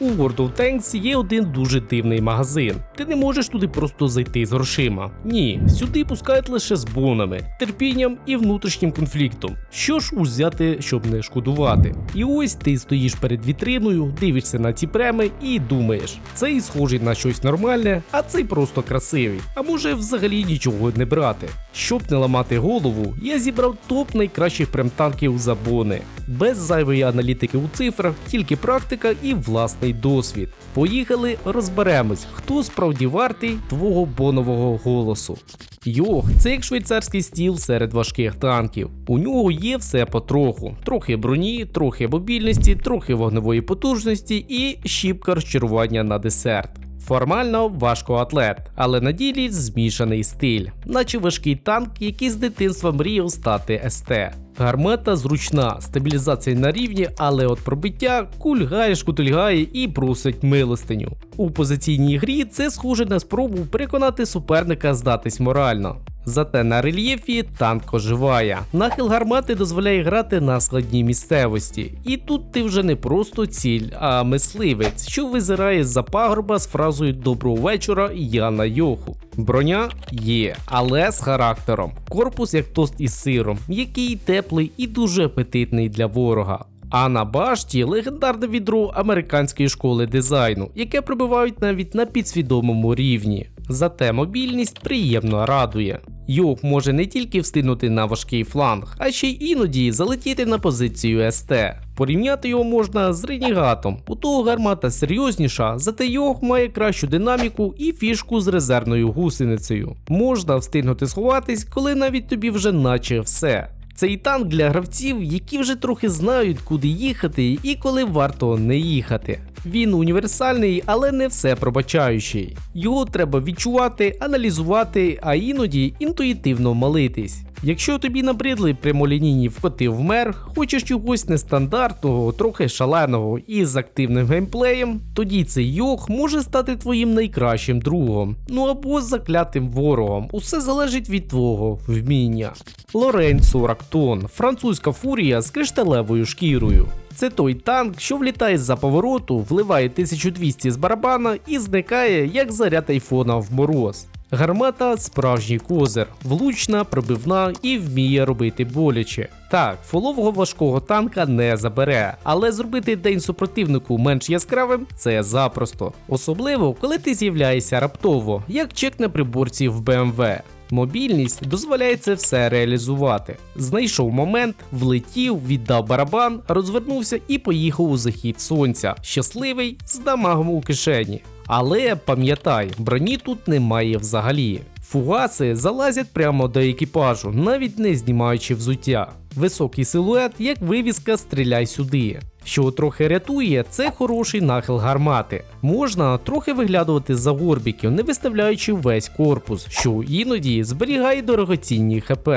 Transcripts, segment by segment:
У World of Tanks є один дуже дивний магазин. Ти не можеш туди просто зайти з грошима. Ні, сюди пускають лише з бонами, терпінням і внутрішнім конфліктом. Що ж узяти, щоб не шкодувати? І ось ти стоїш перед вітриною, дивишся на ці преми і думаєш, цей схожий на щось нормальне, а цей просто красивий. А може взагалі нічого не брати. Щоб не ламати голову, я зібрав топ найкращих премтанків за бони. Без зайвої аналітики у цифрах, тільки практика і власний досвід. Поїхали, розберемось, хто справді вартий твого бонового голосу. Йох, це як швейцарський стіл серед важких танків. У нього є все потроху: трохи броні, трохи мобільності, трохи вогневої потужності і щіпка розчарування на десерт. Формально важкоатлет, але на ділі змішаний стиль, наче важкий танк, який з дитинства мріяв стати СТ. Гармата зручна, стабілізація на рівні, але от пробиття кульгає, шкутильгає і просить милостиню. У позиційній грі це схоже на спробу переконати суперника здатись морально. Зате на рельєфі танк оживає. Нахил гармати дозволяє грати на складній місцевості. І тут ти вже не просто ціль, а мисливець, що визирає з-за пагорба з фразою Доброго вечора, я на йоху. Броня є, але з характером. Корпус як тост із сиром, який теплий і дуже апетитний для ворога. А на башті легендарне відро американської школи дизайну, яке прибивають навіть на підсвідомому рівні. Зате мобільність приємно радує. Йох може не тільки встигнути на важкий фланг, а ще й іноді залетіти на позицію СТ. Порівняти його можна з ренігатом. У того гармата серйозніша, зате Йох має кращу динаміку і фішку з резервною гусеницею. Можна встигнути сховатись, коли навіть тобі вже наче все. Цей танк для гравців, які вже трохи знають, куди їхати і коли варто не їхати. Він універсальний, але не все пробачаючий. Його треба відчувати, аналізувати, а іноді інтуїтивно молитись. Якщо тобі набридли прямолінійні вкоти в мер, хочеш чогось нестандартного, трохи шаленого і з активним геймплеєм, тоді цей йог може стати твоїм найкращим другом, ну або заклятим ворогом. Усе залежить від твого вміння. Лорень 40 тонн, французька фурія з кришталевою шкірою. Це той танк, що влітає з-за повороту, вливає 1200 з барабана і зникає як заряд айфона в мороз. Гармата справжній козир, влучна, пробивна і вміє робити боляче. Так, фолового важкого танка не забере, але зробити день супротивнику менш яскравим це запросто. Особливо, коли ти з'являєшся раптово, як чек на приборці в BMW. Мобільність дозволяє це все реалізувати. Знайшов момент, влетів, віддав барабан, розвернувся і поїхав у захід сонця, щасливий з дамагом у кишені. Але пам'ятай, броні тут немає взагалі. Фугаси залазять прямо до екіпажу, навіть не знімаючи взуття. Високий силует, як вивіска стріляй сюди. Що трохи рятує, це хороший нахил гармати. Можна трохи виглядувати за горбіків, не виставляючи весь корпус, що іноді зберігає дорогоцінні ХП.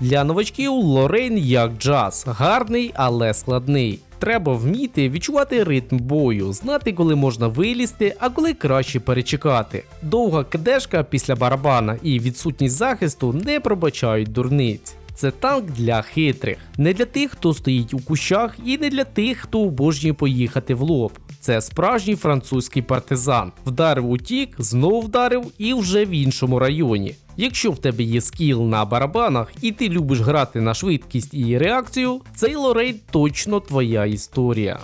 Для новачків Лорейн як джаз, гарний, але складний. Треба вміти відчувати ритм бою, знати, коли можна вилізти, а коли краще перечекати. Довга кдешка після барабана і відсутність захисту не пробачають дурниць. Це танк для хитрих, не для тих, хто стоїть у кущах, і не для тих, хто обожнює поїхати в лоб. Це справжній французький партизан. Вдарив утік, знов вдарив і вже в іншому районі. Якщо в тебе є скіл на барабанах і ти любиш грати на швидкість і реакцію, цей лорейд точно твоя історія.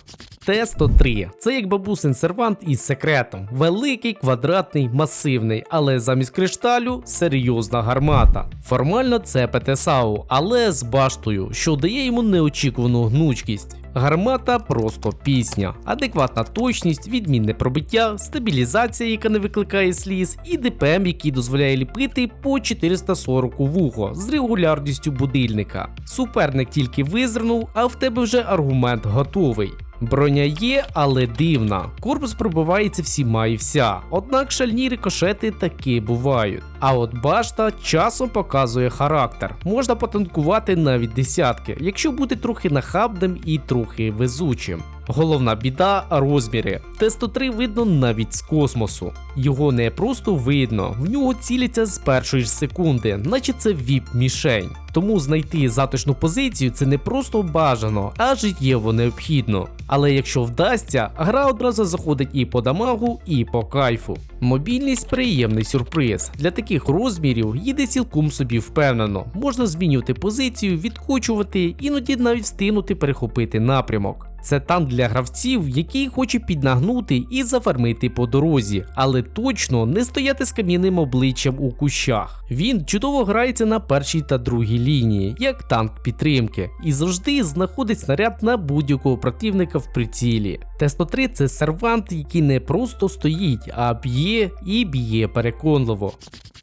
Т-103 це як бабусин сервант із секретом. Великий, квадратний, масивний, але замість кришталю серйозна гармата. Формально це ПТСАУ, але з баштою, що дає йому неочікувану гнучкість. Гармата просто пісня, адекватна точність, відмінне пробиття, стабілізація, яка не викликає сліз, і ДПМ, який дозволяє ліпити по 440 вухо з регулярністю будильника. Суперник тільки визирнув, а в тебе вже аргумент готовий. Броня є, але дивна. Корпус пробивається всіма і вся. Однак шальні рикошети таки бувають. А от башта часом показує характер. Можна потанкувати навіть десятки, якщо бути трохи нахабним і трохи везучим. Головна біда розміри. Т-103 видно навіть з космосу. Його не просто видно, в нього ціляться з першої ж секунди, наче це віп-мішень. Тому знайти затишну позицію це не просто бажано, а життєво необхідно. Але якщо вдасться, гра одразу заходить і по дамагу, і по кайфу. Мобільність приємний сюрприз. Для таких розмірів їде цілком собі впевнено. Можна змінювати позицію, відкочувати, іноді навіть встигнути перехопити напрямок. Це танк для гравців, який хоче піднагнути і зафармити по дорозі, але точно не стояти з кам'яним обличчям у кущах. Він чудово грається на першій та другій лінії, як танк підтримки, і завжди знаходить снаряд на будь-якого противника в прицілі. Т-103 це сервант, який не просто стоїть, а б'є і б'є переконливо.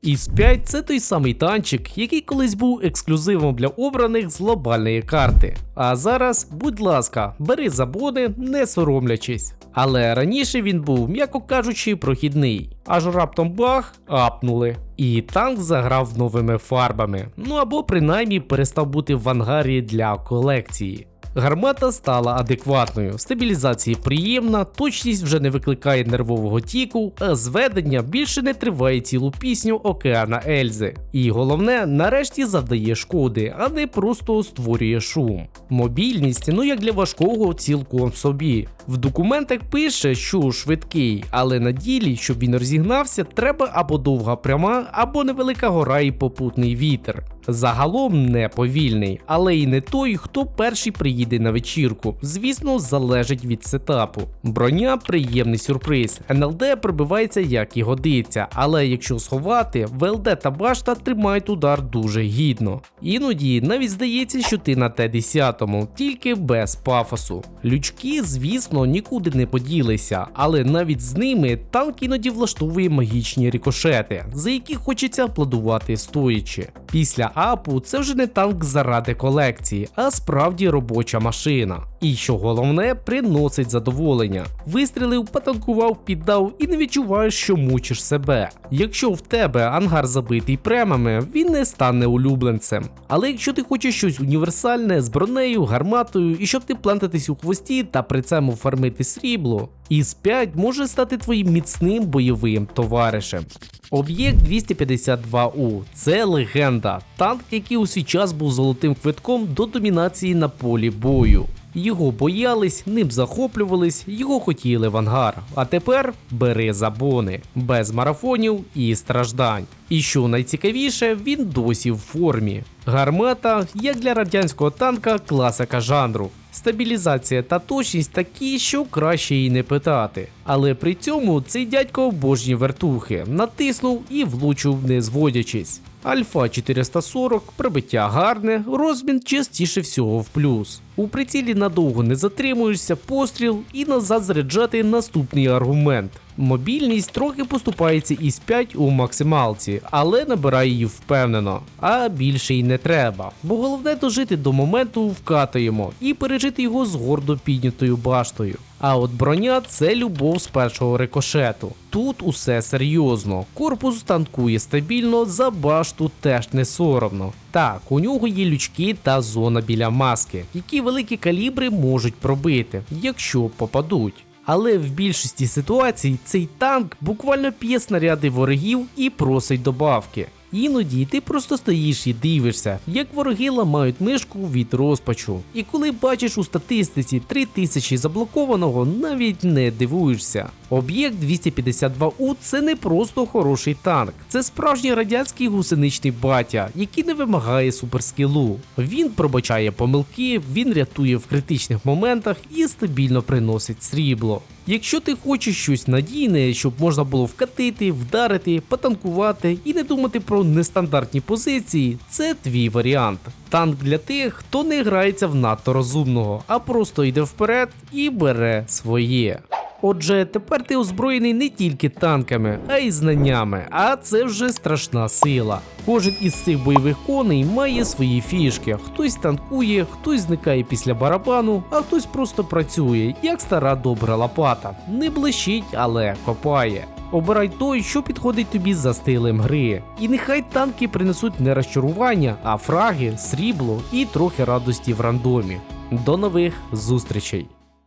Іс 5 це той самий танчик, який колись був ексклюзивом для обраних з глобальної карти. А зараз, будь ласка, бери забони, не соромлячись. Але раніше він був, м'яко кажучи, прохідний. Аж раптом бах, апнули. І танк заграв новими фарбами. Ну або принаймні перестав бути в ангарі для колекції. Гармата стала адекватною, стабілізація приємна, точність вже не викликає нервового тіку, а зведення більше не триває цілу пісню Океана Ельзи. І головне, нарешті завдає шкоди, а не просто створює шум. Мобільність, ну як для важкого, цілком собі. В документах пише, що швидкий, але на ділі, щоб він розігнався, треба або довга пряма, або невелика гора і попутний вітер. Загалом не повільний, але і не той, хто перший приїде на вечірку. Звісно, залежить від сетапу. Броня приємний сюрприз. НЛД пробивається як і годиться, але якщо сховати, ВЛД та башта тримають удар дуже гідно. Іноді навіть здається, що ти на Т-10, тільки без пафосу. Лючки, звісно, нікуди не поділися, але навіть з ними танк іноді влаштовує магічні рикошети, за які хочеться аплодувати стоячи. Після апу це вже не танк заради колекції, а справді робоча машина. І що головне, приносить задоволення. Вистрілив, потанкував, піддав і не відчуваєш, що мучиш себе. Якщо в тебе ангар забитий премами, він не стане улюбленцем. Але якщо ти хочеш щось універсальне з бронею, гарматою і щоб ти плантатись у хвості та при цьому фармити срібло, із 5 може стати твоїм міцним бойовим товаришем. Об'єкт 252У це легенда, танк, який у свій час був золотим квитком до домінації на полі бою. Його боялись, ним захоплювались, його хотіли в ангар. А тепер бери забони, без марафонів і страждань. І що найцікавіше, він досі в формі. Гармата, як для радянського танка, класика жанру. Стабілізація та точність такі, що краще і не питати. Але при цьому цей дядько божні вертухи, натиснув і влучив не зводячись. Альфа 440, прибиття гарне, розмін частіше всього в плюс. У прицілі надовго не затримуєшся, постріл і назад заряджати наступний аргумент. Мобільність трохи поступається із 5 у максималці, але набирає її впевнено. А більше й не треба. Бо головне дожити до моменту вкатуємо і пережити його з гордо піднятою баштою. А от броня це любов з першого рикошету. Тут усе серйозно. Корпус танкує стабільно, за башту теж не соромно. Так, у нього є лючки та зона біля маски, які великі калібри можуть пробити, якщо попадуть. Але в більшості ситуацій цей танк буквально п'є снаряди ворогів і просить добавки. Іноді ти просто стоїш і дивишся, як вороги ламають мишку від розпачу. І коли бачиш у статистиці 3000 заблокованого, навіть не дивуєшся. Об'єкт 252У це не просто хороший танк, це справжній радянський гусеничний батя, який не вимагає суперскілу. Він пробачає помилки, він рятує в критичних моментах і стабільно приносить срібло. Якщо ти хочеш щось надійне, щоб можна було вкатити, вдарити, потанкувати і не думати про нестандартні позиції, це твій варіант. Танк для тих, хто не грається в надто розумного, а просто йде вперед і бере своє. Отже, тепер ти озброєний не тільки танками, а й знаннями, а це вже страшна сила. Кожен із цих бойових коней має свої фішки. Хтось танкує, хтось зникає після барабану, а хтось просто працює, як стара добра лопата. Не блищить, але копає. Обирай той, що підходить тобі за стилем гри. І нехай танки принесуть не розчарування, а фраги, срібло і трохи радості в рандомі. До нових зустрічей!